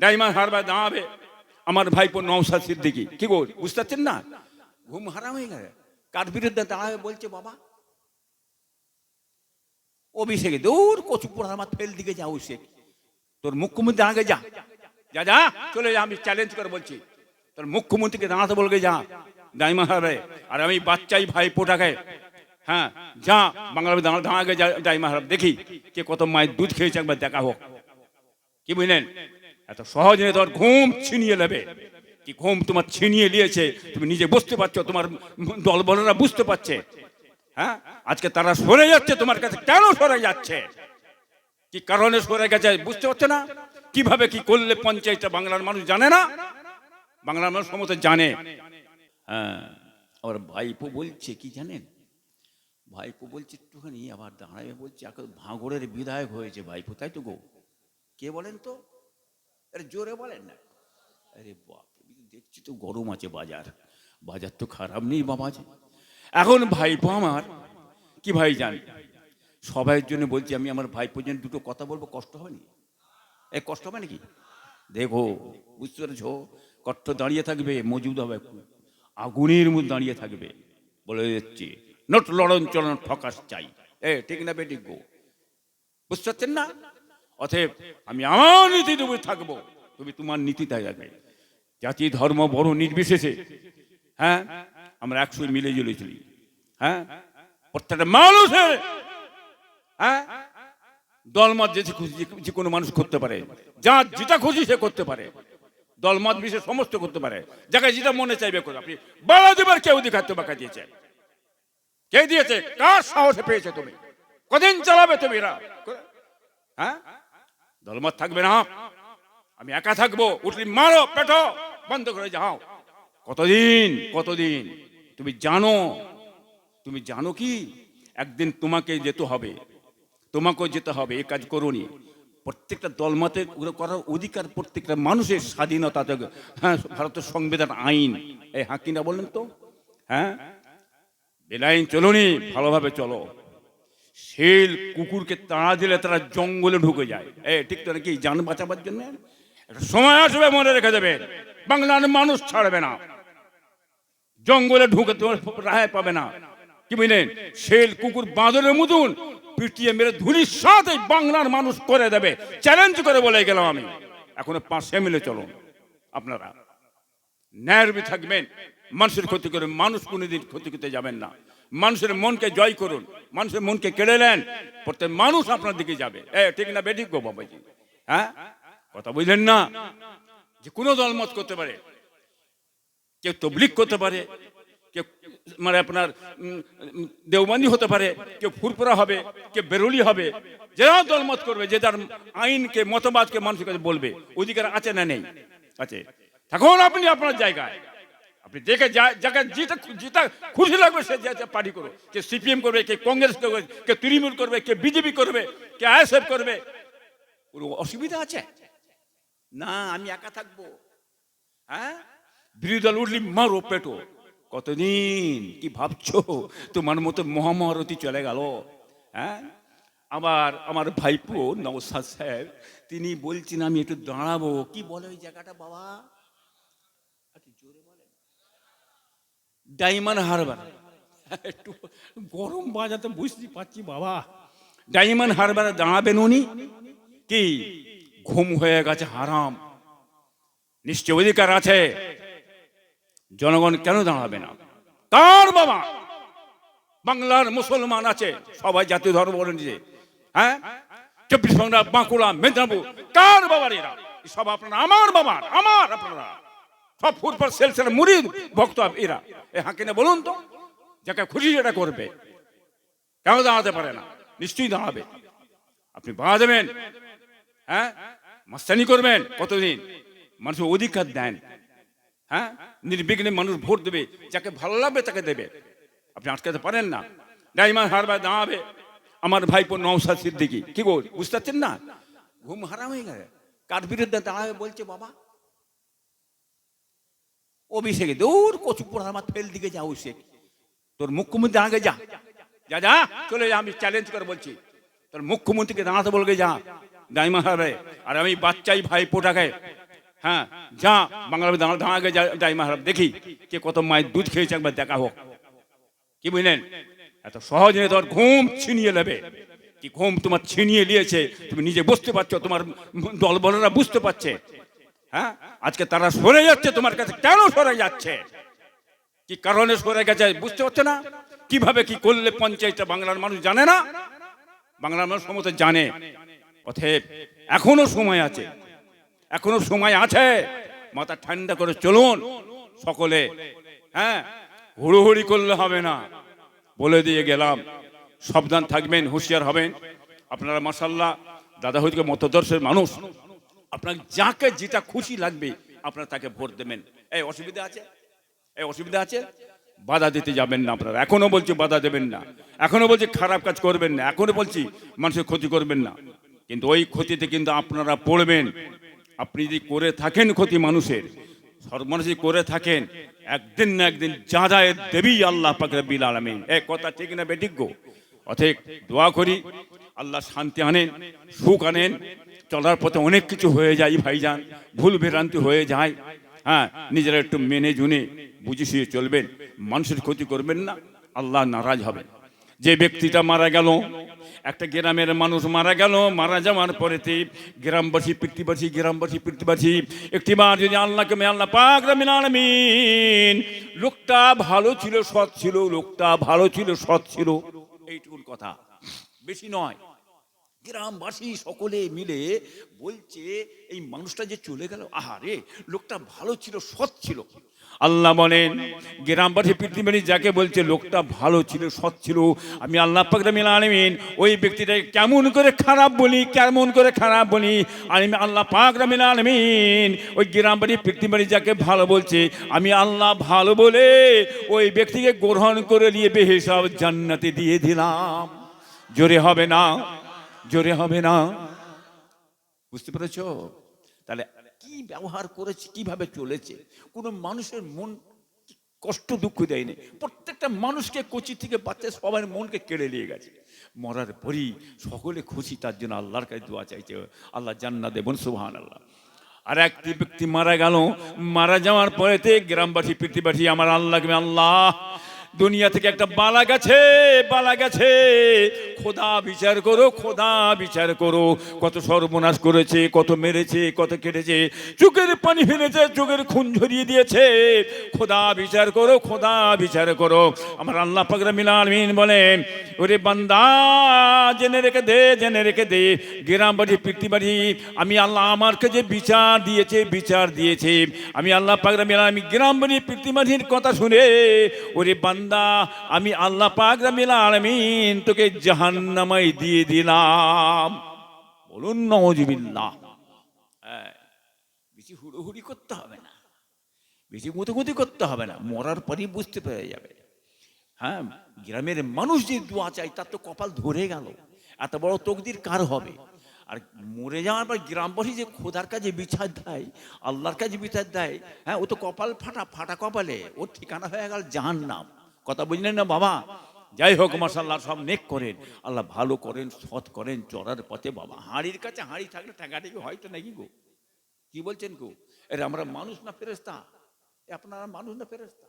ডাইমা হারবার দাঁড়াবে আমার ভাইপো নৌসাদ সিদ্দিকি কি গো বুঝতে পারছেন না ঘুম হারাম হয়ে গেছে কার বিরুদ্ধে দাঁড়াবে বলছে বাবা অভিষেকে দূর কচু পোড়া আমার ফেল দিকে যা অভিষেক তোর মুখ্যমন্ত্রী আগে যা যা যা চলে যা আমি চ্যালেঞ্জ করে বলছি তোর মুখ্যমন্ত্রীকে দাঁড়াতে বলবে যা ডাইমা হারবে আর আমি বাচ্চাই ভাই পোটাকে হ্যাঁ যা বাংলা দাঁড়া দাঁড়া আগে যা ডাইমা হারব দেখি কে কত মায়ের দুধ খেয়েছে একবার দেখা হোক কি বুঝলেন এত সহজ সহজে তোর ঘুম ছিনিয়ে নেবে। কি ঘুম তোমার ছিনিয়ে নিয়েছে, তুমি নিজে বুঝতে পারছ, তোমার দলবলরা বুঝতে পারছে। হ্যাঁ? আজকে তারা সরে যাচ্ছে, তোমার কাছে কেন সরে যাচ্ছে? কি কারণে সরে গেছে বুঝতে পারছে না? কীভাবে কি করলে পঞ্চায়েতটা বাংলার মানুষ জানে না? বাংলার মানুষ সমস্ত জানে। হ্যাঁ আবার ভাইপো বলছে, কি জানেন? ভাইপো বলছে একটুখানি, আবার দাঁড়াবে বলছে এখন ভাঙড়ের বিধায়ক হয়েছে ভাইপো, তাই তো গো? কে বলেন তো? আরে জোরে বলেন না। আরে বাপ দেখছি তো গরম আছে বাজার। বাজার তো খারাপ নেই বাবা এখন ভাইপো আমার, কি ভাই জান? সবাইয়ের জন্য বলছি, আমি আমার ভাইপোর জন্য দুটো কথা বলব, কষ্ট হবে না? এ, কষ্ট হবে নাকি? দেখো, বুঝতে পেরেছ? কষ্ট দাঁড়িয়ে থাকবে, মজুদ হবে আগুনের মধ্যে দাঁড়িয়ে থাকবে, বলে যাচ্ছি নট লড়ন চলন ঠকাস চাই। এ, ঠিক না বেটিক গো বুঝতে পারছেন না? অতএব আমি আমার নীতি দেবে থাকব। তুমি তোমার নীতিতে যাবে। জাতি, ধর্ম, বড়, নির্বিশেষে। হ্যাঁ? আমরা একশো মিলে জুলে চলি। হ্যাঁ? প্রত্যেকটা মানুষের হ্যাঁ? দলমত যে খুশি, যে কোনো মানুষ করতে পারে। যা যেটা খুশি সে করতে পারে। দলমত বিশেষ সমস্ত করতে পারে। যাকে যেটা মনে চাইবে করে আপনি বাড়া দেবার কেউ অধিকার তোমাকে দিয়েছে। কে দিয়েছে? কার সাহসে পেয়েছে তুমি? কদিন চালাবে তুমি এরা? হ্যাঁ? দলমত থাকবে না। আমি একা থাকব, উঠলি মারো পেটো, বন্ধ করে যাও। কতদিন কতদিন? তুমি জানো তুমি জানো কি? একদিন তোমাকে যেতে হবে, তোমাকেও যেতে হবে, এ কাজ করুনি। প্রত্যেকটা দলমতে করার অধিকার প্রত্যেকটা মানুষের স্বাধীনতা হ্যাঁ ভারতের সংবিধান, আইন। এই হাকিনা বললেন তো হ্যাঁ? বেলাইন চলুনি, ভালোভাবে চলো। শেল কুকুরকে তাড়া দিলে তারা জঙ্গলে ঢুকে যায়। এ, ঠিক তো নাকি? যান বাঁচাবার জন্য? সময় আসবে, মনে রেখে দেবে। বাংলার মানুষ ছাড়বে না। জঙ্গলে ঢুকে তোমার পাবে না। কি বুঝলেন? শেল, কুকুর, বাঁদরের মতন পিটিয়ে মেরে ধুলির সাথে বাংলার মানুষ করে দেবে। চ্যালেঞ্জ করে বলে গেলাম আমি। এখনও পাশে মিলে চলুন। আপনারা ন্যায়বি থাকবেন। মানুষের ক্ষতি করে মানুষ কোনোদিন ক্ষতি করতে যাবেন না। মানুষের মনকে জয় করুন মানুষের মনকে কেড়ে নেন প্রত্যেক মানুষ আপনার দিকে যাবে। ঠিক না বেঠিক গো বাবাজি? হ্যাঁ? কথা বুঝলেন না? যে কোনো দল মত করতে পারে কেউ তবলিক করতে পারে কেউ মানে আপনার উম, হতে পারে কেউ ফুরপুরা হবে কেউ বেরুলি হবে যারা দলমত করবে যে যার আইনকে মতবাদকে মানুষের কাছে বলবে অধিকার আছে না নেই? আছে। তখন আপনি আপনার জায়গায়। আপনি দেখে যাকে যেটা যেটা খুশি লাগবে সে যা পার্টি করবে। কে সিপিএম করবে, কে কংগ্রেস করবে, কে তৃণমূল করবে, কে বিজেপি করবে, কে আইএসএফ করবে। কোনো অসুবিধা আছে? না, আমি একা থাকব। হ্যাঁ? বিরোধী দল উঠলি, মারো পেটো। কতদিন? কি ভাবছ? তোমার মতো মহামহারতি চলে গেল। হ্যাঁ? আবার আমার ভাইপো নবসাদ সাহেব, তিনি বলছেন, আমি একটু দাঁড়াবো। কি বলে ওই জায়গাটা, বাবা একটু জোরে বলেন ডাইমন্ড হারবার। একটু গরম বাজাতে বুঝতে পারছি বাবা। ডাইমন্ড হারবারে দাঁড়াবেন উনি? কি? ঘুম হয়ে গেছে, হারাম। নিশ্চয় অধিকার আছে। জনগণ কেন দাঁড়াবে না? কার বাবা? বাংলার মুসলমান আছে, সবাই জাতীয় ধর্ম বলে নিজে হ্যাঁ? চব্বিশ পরগনা, বাঁকুড়া, মেদিনীপুর, কার বাবার এরা? সব আপনারা, আমার বাবার, আমার আপনারা। সব ফুটবল সেলসের মুড়ি ভক্ত এরা। এ হাঁকিনে বলুন তো, যাকে খুশি সেটা করবে। কেন দাঁড়াতে পারে না? নিশ্চয়ই দাঁড়াবে। আপনি বাধা দেবেন। হ্যাঁ? মাস্তানি করবেন কতদিন? মানুষের অধিকার দেন। হ্যাঁ? নির্বিঘ্নে মানুষ ভোট দেবে। যাকে ভালো লাগবে তাকে দেবে। আপনি আটকাতে পারেন না। ডাইমান হারবার দাঁড়াবে। আমার ভাইপো নৌসাদ সিদ্দিকি। কি গো, বুঝতে পারছেন না? ঘুম হারাম হয়ে গেছে। কার বিরুদ্ধে দাঁড়াবে বলছে বাবা? অভিষেকে দূর কচু পোড়া আমার ফেল দিকে যা অভিষেক তোর মুখ্যমন্ত্রী আগে যা। যা যা, চলে যা, আমি চ্যালেঞ্জ করে বলছি। তোর মুখ্যমন্ত্রীকে দাঁড়াতে বলবে যা ডাইমা হারবে আর আমি বাচ্চাই ভাই পোটাকে হ্যাঁ যা বাংলা দাঁড়া দাঁড়া আগে যা- যাই দেখি কে কত মায়ের দুধ খেয়েছে, একবার দেখা হোক। কি বুঝলেন? এত সহজে তোর ঘুম ছিনিয়ে নেবে। কি ঘুম তোমার ছিনিয়ে নিয়েছে, তুমি নিজে বুঝতে পারছ, তোমার দলবলরা বুঝতে পারছে। হ্যাঁ? আজকে তারা সরে যাচ্ছে, তোমার কাছে কেন সরে যাচ্ছে? কি কারণে সরে গেছে বুঝতে পারছ না? কীভাবে কি করলে পঞ্চায়েতটা বাংলার মানুষ জানে না? বাংলার মানুষ সমস্ত জানে। অতএব এখনও সময় আছে, এখনও সময় আছে। মাথা ঠান্ডা করে চলুন সকলে। হ্যাঁ? হুড়োহুড়ি করলে হবে না। বলে দিয়ে গেলাম। সাবধান থাকবেন, হুঁশিয়ার হবেন। আপনারা মাসাল্লাহ দাদা হইতে মতদর্শের মানুষ। আপনার যাকে যেটা খুশি লাগবে আপনারা তাকে ভোট দেবেন। এই অসুবিধা আছে? এই অসুবিধা আছে? বাধা দিতে যাবেন না আপনারা। এখনও বলছি বাধা দেবেন না। এখনও বলছি খারাপ কাজ করবেন না। এখনও বলছি মানুষের ক্ষতি করবেন না। কিন্তু ওই ক্ষতিতে কিন্তু আপনারা পড়বেন। আপনি যদি করে থাকেন ক্ষতি মানুষের সর্বমানুষ করে থাকেন, একদিন না একদিন যা যা দেবী আল্লাহ পাকের বিল আলমিন। এ কথা ঠিক না গো? অথেক দোয়া করি, আল্লাহ শান্তি আনেন, সুখ আনেন চলার পথে অনেক কিছু হয়ে যায় ভাইজান। ভুল ভ্রান্তি হয়ে যায়। হ্যাঁ নিজেরা একটু মেনে জুনে বুঝে শুয়ে চলবেন। মানুষের ক্ষতি করবেন না, আল্লাহ নারাজ হবেন যে ব্যক্তিটা মারা গেল, একটা গ্রামের মানুষ মারা গেল, মারা যাওয়ার পরেতে গ্রামবাসী পৃথিবাসী গ্রামবাসী পৃথিবাসী একটিবার যদি আল্লাহকে আল্লাহ পাক আলামিন, লোকটা ভালো ছিল, সৎ ছিল, লোকটা ভালো ছিল, সৎ ছিল এইটুকুন কথা। বেশি নয়। গ্রামবাসী সকলে মিলে বলছে, এই মানুষটা যে চলে গেল, আহারে, লোকটা ভালো ছিল, সৎ ছিল। আল্লাহ বলেন, গ্রামবাসী পৃথিবী যাকে বলছে, লোকটা ভালো ছিল, সৎ ছিল। আমি আল্লাহ পাকরামিল আলমিন ওই ব্যক্তিটাকে কেমন করে খারাপ বলি, কেমন করে খারাপ বলি আমি আল্লাহ পাকরামিল আলমিন ওই গ্রামবাড়ি পৃথিবী যাকে ভালো বলছে, আমি আল্লাহ ভালো বলে ওই ব্যক্তিকে গ্রহণ করে নিয়ে বেহেসব জান্নাতে দিয়ে দিলাম। জোরে হবে না? জোরে হবে না। বুঝতে পেরেছ? তাহলে কি ব্যবহার করেছে, কীভাবে চলেছে? কোনো মানুষের মন কষ্ট দুঃখ দেয়নি। প্রত্যেকটা মানুষকে কচি থেকে বাচ্চা সবার মনকে কেড়ে নিয়ে গেছে। মরার পরই সকলে খুশি, তার জন্য আল্লাহর কাছে দোয়া চাইছে। আল্লাহ জান্না দেবন সুবহান আল্লাহ আর একটি ব্যক্তি মারা গেল। মারা যাওয়ার পরেতে গ্রামবাসী পৃথিবাসী আমার আল্লাহকে আল্লাহ। দুনিয়া থেকে একটা বালা গেছে বালা গেছে। খোদা বিচার করো, খোদা বিচার করো। কত সর্বনাশ করেছে, কত মেরেছে, কত কেটেছে। চোখের পানি ফেলেছে চোখের খুন ঝরিয়ে দিয়েছে। খোদা বিচার করো, খোদা বিচার করো। আমার আল্লাহ পাকরা মিলামিন বলেন, ওরে বান্দা, জেনে রেখে দে, জেনে রেখে দে। গ্রামবাড়ি পৃথিবাড়ি আমি আল্লাহ আমারকে যে বিচার দিয়েছে বিচার দিয়েছে। আমি আল্লাহ পাকরা মিলা আমি গ্রামবাড়ি পৃথিবাড়ির কথা শুনে, ওরে বান্দা আমি আল্লাহ পাকরা মিলা আলমিন তোকে জাহান্নামাই দিয়ে দিলাম। বলুন নজিবিল্লাহ হ্যাঁ বেশি হুড়োহুড়ি করতে হবে না। বেশি গুঁতোগুঁতি করতে হবে না, মরার পরই বুঝতে পেরে যাবে। হ্যাঁ গ্রামের মানুষ যে দোয়া চাই তার তো কপাল ধরে গেল। এত বড় তকদির কার হবে? আর মরে যাওয়ার পর গ্রামবাসী যে খোদার কাজে বিচার দেয়, আল্লাহর কাজে বিচার দেয় হ্যাঁ ও তো কপাল ফাটা ফাটা কপালে। ওর ঠিকানা হয়ে গেল জাহান নাম কথা বুঝলেন না বাবা? যাই হোক মাসাল্লাহ সব নেক করেন। আল্লাহ ভালো করেন, সৎ করেন, চড়ার পথে বাবা। হাঁড়ির কাছে হাঁড়ি থাকলে ঠেকাঠেকি হয়তো নাকি গো? কি বলছেন গো? এর আমরা মানুষ না ফেরেস্তা আপনারা মানুষ না ফেরেস্তা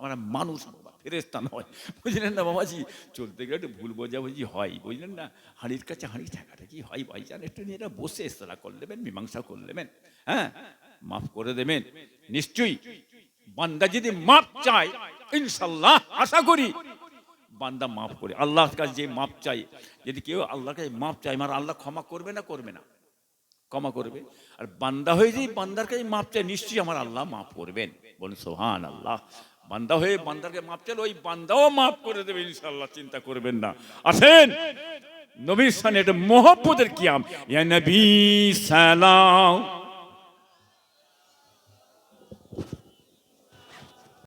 আমরা মানুষ বাবা ফেরেস্তা নয়। বুঝলেন না বাবাজি? চলতে গেলে একটু ভুল বোঝাবুঝি হয়, বুঝলেন না? হাঁড়ির কাছে হাঁড়ি থাকাটা কি হয়, ভাইজান, একটু নিয়ে বসে, এসরা করে নেবেন, মীমাংসা করে নেবেন হ্যাঁ? মাফ করে দেবেন। নিশ্চয়ই। বান্দা যদি মাপ চায়, ইনশাল্লাহ আশা করি বান্দা মাফ করে। আল্লাহর কাছে যে মাপ চাই, যদি কেউ আল্লাহর কাছে মাপ চায় আমার আল্লাহ ক্ষমা করবে না করবে না? ক্ষমা করবে। আর বান্দা হয়ে যেই বান্দার কাছে মাপ চাই নিশ্চয়ই আমার আল্লাহ মাফ করবেন। বলুন সোহান আল্লাহ বান্দা হয়ে বান্দারকে মাপ চাইলে ওই বান্দাও মাফ করে দেবে, ইনশাল্লাহ, চিন্তা করবেন না। আসেন, নবীর সামনে এটা মোহব্বতের কিয়াম। ইয়া নবী সালাম।